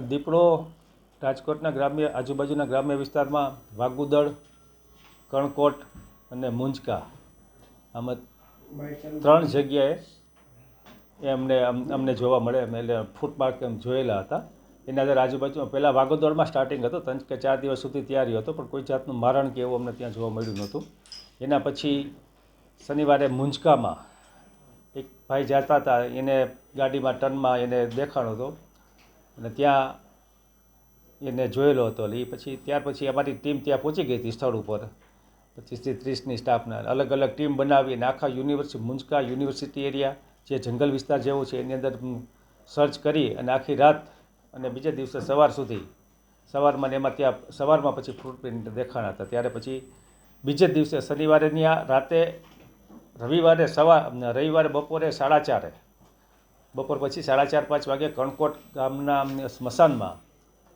દીપડો રાજકોટના ગ્રામ્ય, આજુબાજુના ગ્રામ્ય વિસ્તારમાં વાગુદળ, કણકોટ અને મુંજકા. આમાં ત્રણ જગ્યાએ એ અમને અમને જોવા મળે. અમે એટલે ફૂટમાર્ક એમ જોયેલા હતા. એના અંદર આજુબાજુમાં પહેલાં વાગોદોડમાં સ્ટાર્ટિંગ હતો. ત્રણ કે ચાર દિવસ સુધી તૈયારી હતો, પણ કોઈ જાતનું મારણ કે એવું અમને ત્યાં જોવા મળ્યું નહોતું. એના પછી શનિવારે મુંજકામાં એક ભાઈ જતા હતા. એને ગાડીમાં ટનમાં એને દેખાણો હતો. અને ત્યાં એને જોયેલો હતો. એટલે એ પછી ત્યાર પછી અમારી ટીમ ત્યાં પહોંચી ગઈ હતી સ્થળ ઉપર. પચીસથી ત્રીસની સ્ટાફના અલગ અલગ ટીમ બનાવીને આખા યુનિવર્સિટી મુંજકા યુનિવર્સિટી એરિયા, જે જંગલ વિસ્તાર જેવો છે, એની અંદર સર્ચ કરી અને આખી રાત અને બીજે દિવસે સવાર સુધી, સવારમાં ને એમાં ત્યાં, સવારમાં પછી ફૂટપ્રિન્ટ દેખાણા હતા. ત્યારે પછી બીજે દિવસે શનિવારે આ રાતે રવિવારે સવાર રવિવારે બપોરે સાડા ચારે બપોર પછી સાડા ચાર, પાંચ વાગે કણકોટ ગામના સ્મશાનમાં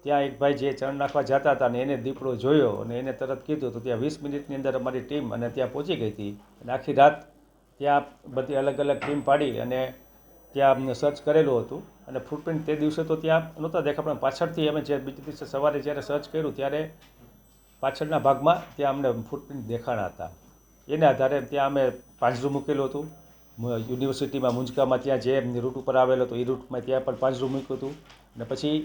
ત્યાં એક ભાઈ જે ચણ નાખવા જતા હતા ને એને દીપડો જોયો અને એને તરત કીધું તો ત્યાં વીસ મિનિટની અંદર અમારી ટીમ અને ત્યાં પહોંચી ગઈ હતી. અને આખી રાત ત્યાં બધી અલગ અલગ ટીમ પાડી અને ત્યાં અમને સર્ચ કરેલું હતું. અને ફૂટપ્રિન્ટ તે દિવસે તો ત્યાં નહોતા દેખા પણ પાછળથી અમે જે બીજે દિવસે સવારે જ્યારે સર્ચ કર્યું ત્યારે પાછળના ભાગમાં ત્યાં અમને ફૂટપ્રિન્ટ દેખાણા હતા. એને આધારે ત્યાં અમે પાંજરું મૂકેલું હતું. યુનિવર્સિટીમાં મુંજકામાં ત્યાં જે એમની રૂટ ઉપર આવેલો હતો એ રૂટમાં ત્યાં પણ પાંજરું મૂક્યું હતું. અને પછી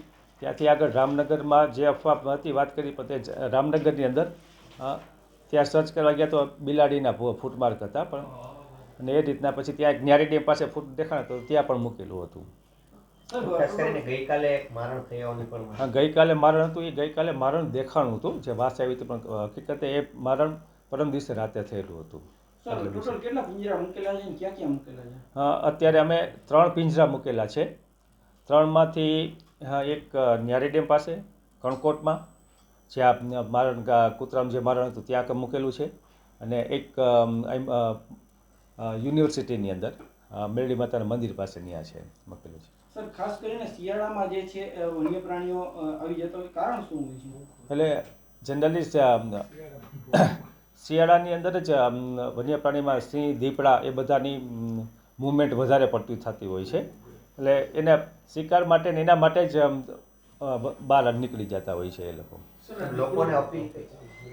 ત્યાંથી આગળ રામનગરમાં જે અફવા હતી વાત કરી પણ તે રામનગરની અંદર ત્યાં સર્ચ કરવા ગયા તો બિલાડીના ફૂટમાર્ક હતા પણ અને એ રીતના પછી ત્યાં એક ન્યારી ડેમ પાસે ફૂટ દેખાણ તો ત્યાં પણ મૂકેલું હતું. ગઈકાલે મારણ થયાની પણ હા ગઈકાલે મારણ હતું એ ગઈકાલે મારણ દેખાણું હતું જે વાસ આવી હતી પણ હકીકતે એ મારણ પરમ દિવસે રાતે થયેલું હતું. અત્યારે અમે ત્રણ પિંજરા મૂકેલા છે. ત્રણમાંથી એક ન્યારી ડેમ પાસે કણકોટમાં જ્યાં મારણ કૂતરાનું જે મારણ હતું ત્યાં મૂકેલું છે. અને એક યુનિવર્સિટીની અંદર મેરડી માતાના મંદિર પાસે ત્યાં છે મૂકેલું છે. સર ખાસ કરીને શિયાળામાં જે છે વન્ય પ્રાણીઓ આવી જતા હોય કારણ શું હોય છે? એટલે જનરલી શિયાળાની અંદર જ વન્ય પ્રાણીમાં સિંહ દીપડા એ બધાની મૂવમેન્ટ વધારે પડતી થતી હોય છે. એટલે એના શિકાર માટે ને એના માટે જ બહાર નીકળી જતા હોય છે એ લોકો.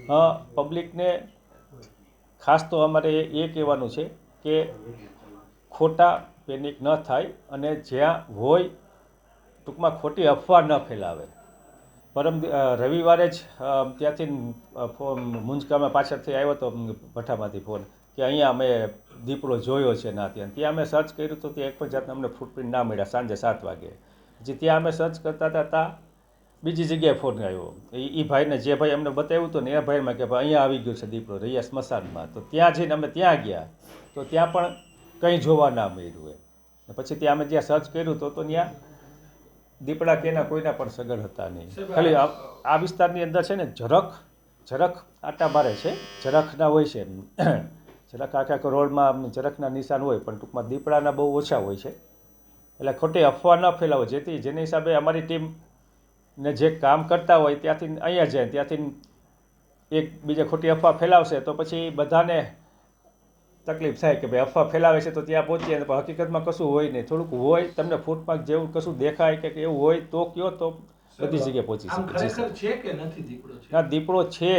હા પબ્લિકને ખાસ તો અમારે એ કહેવાનું છે કે ખોટા પેનિક ન થાય અને જ્યાં હોય ટૂંકમાં ખોટી અફવા ન ફેલાવે. પરમ રવિવારે જ ત્યાંથી ફોન મુંજકામાં પાછળથી આવ્યો હતો ભઠ્ઠામાંથી ફોન કે અહીંયા અમે દીપડો જોયો છે ના ત્યાં. ત્યાં અમે સર્ચ કર્યું તો ત્યાં એક પણ જાતના અમને ફૂટપ્રિન્ટ ના મળ્યા સાંજે સાત વાગે. પછી ત્યાં અમે સર્ચ કરતા હતા ત્યાં બીજી જગ્યાએ ફોન આવ્યો. એ ભાઈને જે ભાઈ અમને બતાવ્યું હતું ને એ ભાઈમાં કે ભાઈ અહીંયા આવી ગયો છે દીપડો, રહ્યા સ્મશાનમાં. તો ત્યાં જઈને અમે ત્યાં ગયા. તો ત્યાં પણ કંઈ જોવા ના મળ્યું એ પછી ત્યાં અમે જ્યાં સર્ચ કર્યું તો ત્યાં દીપડા કે એના કોઈના પણ સગર હતા નહીં. ખાલી આ વિસ્તારની અંદર છે ને ઝરખ ઝરખ આટા મારે છે ઝરખના હોય છે. ઝરખ આખા આખા રોડમાં ઝરખના નિશાન હોય પણ ટૂંકમાં દીપડાના બહુ ઓછા હોય છે. એટલે ખોટી અફવા ન ફેલાવો જેથી જેની હિસાબે અમારી ટીમ ને જે કામ કરતા હોય ત્યાંથી અહીંયા જાય ત્યાંથી એક બીજે ખોટી અફવા ફેલાવશે તો પછી બધાને તકલીફ થાય કે ભાઈ અફવા ફેલાવે છે તો ત્યાં પહોંચીએ ને પણ હકીકતમાં કશું હોય નહીં. થોડુંક હોય તમને ફૂટપાથ જેવું કશું દેખાય કે એવું હોય તો કયો તો બધી જગ્યાએ પહોંચી શકે. છે કે નથી દીપડો ના દીપડો છે.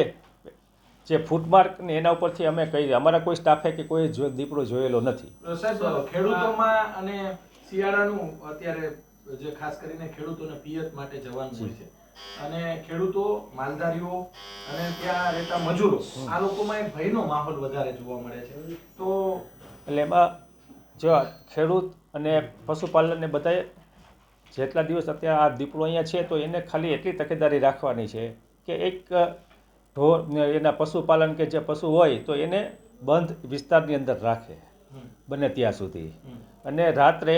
જે ફૂટમાર્ક ને એના ઉપરથી અમે કહી અમારા કોઈ સ્ટાફે કે કોઈ જો દીપડો જોયેલો નથી. ખેડૂતોમાં અને શિયાળાનું અત્યારે જે ખાસ કરીને ખેડૂતોને પિયત માટે જવાનું હોય છે. અને ખેડૂતો માલધારીઓ અને ત્યાં રહેતા મજૂરો આ લોકોમાં એક ભયનો માહોલ વધારે જોવા મળે છે. તો એટલે એમાં જો ખેડૂત અને પશુપાલનને બધાએ જેટલા દિવસ અત્યારે આ દીપડો અહીંયા છે તો એને ખાલી એટલી તકેદારી રાખવાની છે કે એક ઢોર એના પશુપાલન કે જે પશુ હોય તો એને બંધ વિસ્તારની અંદર રાખે બને ત્યાં સુધી. અને રાત્રે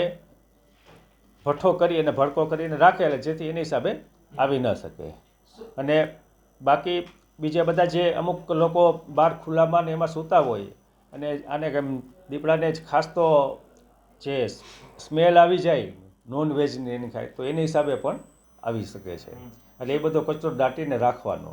ભઠ્ઠો કરી અને ભડકો કરીને રાખે એટલે જેથી એની હિસાબે આવી ન શકે. અને બાકી બીજા બધા જે અમુક લોકો બહાર ખુલ્લામાં ને એમાં સૂતા હોય અને આને કેમ દીપડાને જ ખાસ તો જે સ્મેલ આવી જાય નોન વેજની એની ખાય તો એની હિસાબે પણ આવી શકે છે. એટલે એ બધો કચરો દાટીને રાખવાનો.